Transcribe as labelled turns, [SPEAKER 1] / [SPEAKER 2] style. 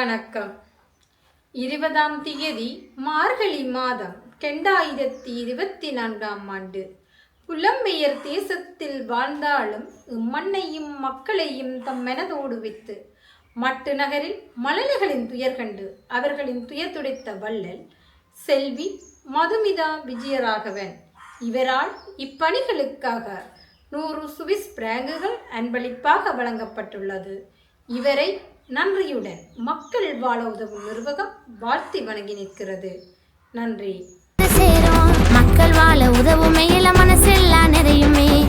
[SPEAKER 1] வணக்கம். இருபதாம் தேதி மார்கழி மாதம் ரெண்டாயிரத்தி இருபத்தி நான்காம் ஆண்டு. புலம்பெயர் தேசத்தில் வாழ்ந்தாலும் இம்மண்ணையும் மக்களையும் தம் மனதோடு வைத்து மட்டு நகரில் மழலைகளின் துயர் கண்டு அவர்களின் துயர் துடைத்த வள்ளல் செல்வி மதுமிதா விஜயராகவன். இவரால் இப்பணிகளுக்காக நூறு சுவிஸ் பிராங்குகள் அன்பளிப்பாக வழங்கப்பட்டுள்ளது. இவரை நன்றியுடன் மக்கள் வாழ உதவும் நிர்வாகம் வாழ்த்தி வணங்கி நிற்கிறது. நன்றி.
[SPEAKER 2] மக்கள் வாழ உதவுமே இள மனசெல்லாம் நிறையுமே